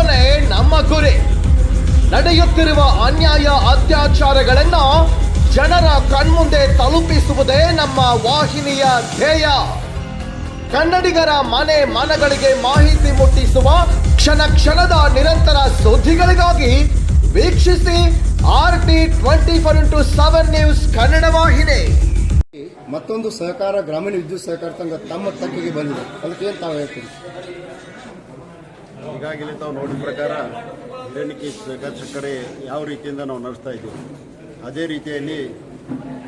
ಉಳಿಸುವನೇ ನಮ್ಮ ಗುರಿ. ನಡೆಯುತ್ತಿರುವ ಅನ್ಯಾಯ ಅತ್ಯಾಚಾರಗಳನ್ನ ಜನರ ಕಣ್ಮುಂದೆ ತಲುಪಿಸುವುದೇ ನಮ್ಮ ವಾಹಿನಿಯ ಧ್ಯೇಯ. ಕನ್ನಡಿಗರ ಮನೆ ಮನಗಳಿಗೆ ಮಾಹಿತಿ ಮುಟ್ಟಿಸುವ ಕ್ಷಣ ಕ್ಷಣದ ನಿರಂತರ ಸುದ್ದಿಗಳಿಗಾಗಿ ವೀಕ್ಷಿಸಿ R T twenty four into seven news Kannada ವಾಹಿನಿ. ಮತ್ತೊಂದು ಸಹಕಾರ, ಗ್ರಾಮೀಣ ವಿದ್ಯುತ್ ಸಹಕಾರ ಸಂಘ ತಮ್ಮ ತಕ್ಕಿಗೆ ಬಂದಿದೆ. ಅದಕ್ಕೆ ಏನು ತಾವು ಈಗಾಗಲೇ ತಾವು ನೋಡಿದ ಪ್ರಕಾರ ಸಹಕಾರ ಸಕ್ಕರೆ ಯಾವ ರೀತಿಯಿಂದ ನಾವು ನಡೆಸ್ತಾ ಇದ್ದೀವಿ. ಅದೇ ರೀತಿಯಲ್ಲಿ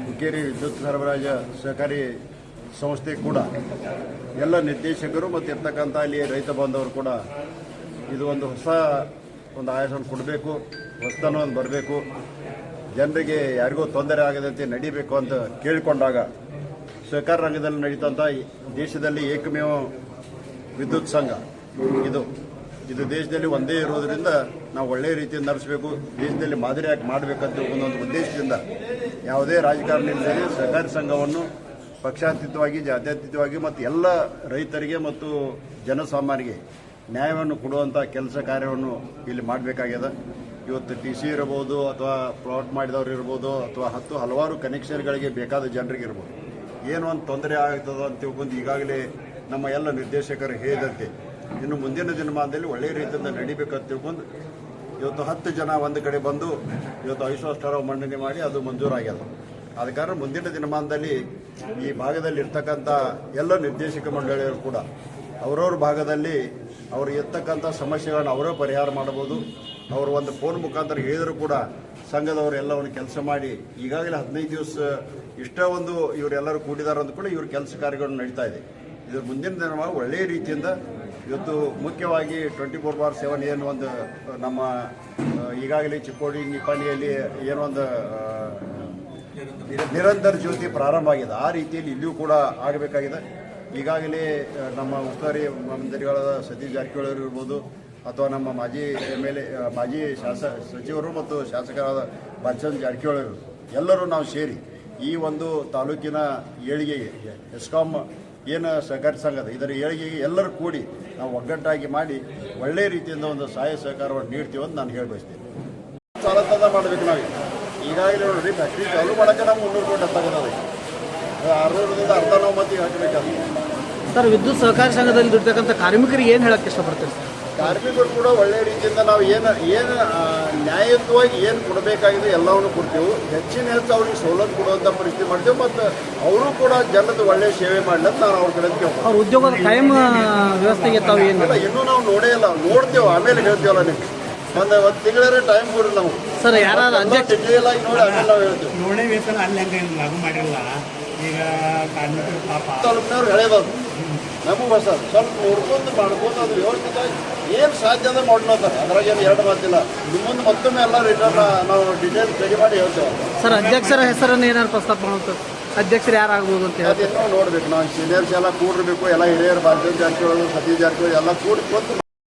ಹುಕ್ಕೇರಿ ವಿದ್ಯುತ್ ಸರಬರಾಜ ಸಹಕಾರಿ ಸಂಸ್ಥೆ ಕೂಡ ಎಲ್ಲ ನಿರ್ದೇಶಕರು ಮತ್ತು ಇರ್ತಕ್ಕಂಥ ಅಲ್ಲಿ ರೈತ ಬಾಂಧವರು ಕೂಡ ಇದು ಒಂದು ಹೊಸ ಒಂದು ಆಯಾಸವನ್ನು ಕೊಡಬೇಕು, ಹೊಸತನ ಒಂದು ಬರಬೇಕು. ಜನರಿಗೆ ಯಾರಿಗೂ ತೊಂದರೆ ಆಗದಂತೆ ನಡಿಬೇಕು ಅಂತ ಕೇಳಿಕೊಂಡಾಗ ಸಹಕಾರ ರಂಗದಲ್ಲಿ ನಡೀತಂಥ ದೇಶದಲ್ಲಿ ಏಕಮೇವ ವಿದ್ಯುತ್ ಸಂಘ ಇದು. ಇದು ದೇಶದಲ್ಲಿ ಒಂದೇ ಇರೋದ್ರಿಂದ ನಾವು ಒಳ್ಳೆಯ ರೀತಿಯಿಂದ ನಡೆಸಬೇಕು, ದೇಶದಲ್ಲಿ ಮಾದರಿಯಾಗಿ ಮಾಡಬೇಕಂತ ಒಂದೊಂದು ಉದ್ದೇಶದಿಂದ ಯಾವುದೇ ರಾಜಕಾರಣ ಇಲ್ಲದೆ ಸಹಕಾರಿ ಸಂಘವನ್ನು ಪಕ್ಷಾತೀತವಾಗಿ, ಜಾತ್ಯತೀತವಾಗಿ ಮತ್ತು ಎಲ್ಲ ರೈತರಿಗೆ ಮತ್ತು ಜನಸಾಮಾನ್ಯರಿಗೆ ನ್ಯಾಯವನ್ನು ಕೊಡುವಂಥ ಕೆಲಸ ಕಾರ್ಯವನ್ನು ಇಲ್ಲಿ ಮಾಡಬೇಕಾಗ್ಯದ. ಇವತ್ತು ಟಿ ಸಿ ಇರ್ಬೋದು ಅಥವಾ ಪ್ಲಾಟ್ ಮಾಡಿದವರು ಇರ್ಬೋದು ಅಥವಾ ಹತ್ತು ಹಲವಾರು ಕನೆಕ್ಷನ್ಗಳಿಗೆ ಬೇಕಾದ ಜನರಿಗೆ ಇರ್ಬೋದು. ಏನೋ ಒಂದು ತೊಂದರೆ ಆಗ್ತದೆ ಅಂತ ತಿಳ್ಕೊಂಡು ಈಗಾಗಲೇ ನಮ್ಮ ಎಲ್ಲ ನಿರ್ದೇಶಕರು ಹೇಳಿದಂತೆ ಇನ್ನು ಮುಂದಿನ ದಿನಮಾನದಲ್ಲಿ ಒಳ್ಳೆಯ ರೀತಿಯಿಂದ ನಡಿಬೇಕಂತ ತಿಳ್ಕೊಂಡು ಇವತ್ತು ಹತ್ತು ಜನ ಒಂದು ಕಡೆ ಬಂದು ಇವತ್ತು ಐಶ್ವಾಸ್ ಠರಾವ್ ಮಂಡನೆ ಮಾಡಿ ಅದು ಮಂಜೂರಾಗ್ಯದ. ಆದ ಕಾರಣ ಮುಂದಿನ ದಿನಮಾನದಲ್ಲಿ ಈ ಭಾಗದಲ್ಲಿ ಇರ್ತಕ್ಕಂಥ ಎಲ್ಲ ನಿರ್ದೇಶಕ ಮಂಡಳಿಯರು ಕೂಡ ಅವರವ್ರ ಭಾಗದಲ್ಲಿ ಅವರು ಇರ್ತಕ್ಕಂಥ ಸಮಸ್ಯೆಗಳನ್ನು ಅವರೇ ಪರಿಹಾರ ಮಾಡಬಹುದು. ಅವರು ಒಂದು ಫೋನ್ ಮುಖಾಂತರ ಹೇಳಿದರೂ ಕೂಡ ಸಂಘದವರು ಎಲ್ಲವನ್ನು ಕೆಲಸ ಮಾಡಿ ಈಗಾಗಲೇ ಹದಿನೈದು ದಿವಸ ಇಷ್ಟೇ ಒಂದು ಇವರೆಲ್ಲರೂ ಕೂಡಿದಾರೆ ಅಂತ ಕೂಡ ಇವರು ಕೆಲಸ ಕಾರ್ಯಗಳನ್ನು ನಡೀತಾ ಇದೆ. ಇದು ಮುಂದಿನ ದಿನ ಒಳ್ಳೆಯ ರೀತಿಯಿಂದ ಇವತ್ತು ಮುಖ್ಯವಾಗಿ ಟ್ವೆಂಟಿ ಫೋರ್ ಬಾರ್ ಸೆವೆನ್ ಏನು ಒಂದು ನಮ್ಮ ಈಗಾಗಲೇ ಚಿಕ್ಕೋಡಿ ನಿಪಾಣಿಯಲ್ಲಿ ಏನೋ ಒಂದು ನಿರಂತರ ಜ್ಯೋತಿ ಪ್ರಾರಂಭ ಆಗಿದೆ. ಆ ರೀತಿಯಲ್ಲಿ ಇಲ್ಲಿಯೂ ಕೂಡ ಆಗಬೇಕಾಗಿದೆ. ಈಗಾಗಲೇ ನಮ್ಮ ಉಸ್ತುವಾರಿ ಮಂತ್ರಿಗಳಾದ ಸತೀಶ್ ಜಾರಕಿಹೊಳಿ ಇರ್ಬೋದು, ಅಥವಾ ನಮ್ಮ ಮಾಜಿ ಎಂ ಎಲ್ ಎ ಮಾಜಿ ಶಾಸ, ಸಚಿವರು ಮತ್ತು ಶಾಸಕರಾದ ಬಾಲಚಂದ್ರ ಜಾರಕಿಹೊಳಿ ಎಲ್ಲರೂ ನಾವು ಸೇರಿ ಈ ಒಂದು ತಾಲೂಕಿನ ಏಳಿಗೆಗೆ, ಎಸ್ಕಾಂ ಏನು ಸಹಕಾರಿ ಸಂಘದ? ಇದರ ಏಳಿಗೆಗೆ ಎಲ್ಲರೂ ಕೂಡಿ ನಾವು ಒಗ್ಗಟ್ಟಾಗಿ ಮಾಡಿ ಒಳ್ಳೆಯ ರೀತಿಯಿಂದ ಒಂದು ಸಹಾಯ ಸಹಕಾರವನ್ನು ನೀಡ್ತೀವಿ ಅಂತ ನಾನು ಹೇಳಿ ಬಯಸ್ತೀನಿ ಸಾಲತದ ಮಾಡಬೇಕು ನಾವು ಈಗಾಗಲೇ ನೋಡ್ರಿ ಫ್ಯಾಕ್ಟ್ರಿ ಚಾಲು ಮಾಡೋಕ್ಕೆ ನಾವು ಮುನ್ನೂರು ಕೋಟಿ ಹತ್ತಾಗದ ಆರುನೂರದಿಂದ ಅರ್ಧ ನಾವು ಮತ್ತೆ ಹಾಕಬೇಕಾದ್ರೆ ಸರ್ ವಿದ್ಯುತ್ ಸಹಕಾರಿ ಸಂಘದಲ್ಲಿ ದುಡ್ತಕ್ಕಂಥ ಕಾರ್ಮಿಕರಿಗೆ ಏನು ಹೇಳಕ್ಕೆ ಇಷ್ಟಪಡ್ತೀರಿ? ಸರ್ ಕಾರ್ಮಿಕರು ಕೂಡ ಒಳ್ಳೆಯ ರೀತಿಯಿಂದ ನಾವು ಏನು ಏನು ನ್ಯಾಯಯುತವಾಗಿ ಏನು ಕೊಡಬೇಕಾಗಿದೆ ಎಲ್ಲವನ್ನು ಕೊಡ್ತೀವಿ. ಹೆಚ್ಚಿನ ಹೆಚ್ಚು ಅವ್ರಿಗೆ ಸವಲತ್ತು ಕೊಡುವಂಥ ಪರಿಸ್ಥಿತಿ ಮಾಡ್ತೀವಿ. ಮತ್ತು ಅವರು ಕೂಡ ಜನದ ಒಳ್ಳೆಯ ಸೇವೆ ಮಾಡಲಂತ ಅಂತ ನಾನು ಅವ್ರ ಕಡೆ ಅವ್ರ ಉದ್ಯೋಗದ ಟೈಮ್ ವ್ಯವಸ್ಥೆಗೆ ತಾವು ಏನು ಅಲ್ಲ ಇನ್ನೂ ನಾವು ನೋಡೇ ಇಲ್ಲ. ನೋಡ್ತೇವೆ ಆಮೇಲೆ ಹೇಳ್ತೇವಲ್ಲ ನಿಮ್ಗೆ. ಒಂದು ಒಂದು ತಿಂಗಳೇ ಟೈಮ್ ಕೊಡ್ರಿ ನಾವು. ಸರ್ ಯಾರು ಇಲ್ಲ ಈಗ ಆಗಿ ನೋಡಿ ಆಮೇಲೆ ನಾವು ಹೇಳ್ತೇವೆ. ನೋಡೇ ವೇತನ ಅಲ್ಲಿ ಹಂಗೆ ಲಾಗು ಮಾಡಿಲ್ಲ. ಈಗ ಕಾರ್ಮಿಕರು ಪಾಪ. ತಾಲೂಕಿನವ್ರು ಹೇಳೇಬಾರ್ದು ನಮಗೂ ಸರ್ ಸ್ವಲ್ಪ ನೋಡ್ಕೊಂಡು ಮಾಡ್ಕೊಂಡು ಅದು ವ್ಯವಸ್ಥಿತ ಏನು ಸಾಧ್ಯ ಅಂದ್ರೆ ಮಾಡ್ಲತ್ತಾರ ಅದ್ರಾಗ ಏನು ಎರಡು ಮಾತಿಲ್ಲ. ನಿಮ್ಮ ಮುಂದೆ ಮತ್ತೊಮ್ಮೆ ಎಲ್ಲ ರಿಟರ್ನ್ ನಾವು ಡೀಟೇಲ್ ರೆಡಿ ಮಾಡಿ ಹೇಳ್ತೇವೆ. ಸರ್ ಅಧ್ಯಕ್ಷರ ಹೆಸರನ್ನು ಏನಾದ್ರು ಪ್ರಸ್ತಾಪ ಮಾಡ್ತಾರೆ ಅಧ್ಯಕ್ಷರು ಯಾರು ಆಗ್ಬೋದು ಅಂತ ಹೇಳಿ ಅದೇನೋ ನೋಡ್ಬೇಕು. ನಾವು ಸೀನಿಯರ್ಸ್ ಎಲ್ಲ ಕೂಡಿರ್ಬೇಕು ಎಲ್ಲ ಹಿರಿಯರು ಭಾರತೀಯ ಜಾರಕಿಹೊಳಿ ಸತೀಶ್ ಜಾರಕಿಹೊಳಿ ಎಲ್ಲ ಕೂಡಿ ಕೂತು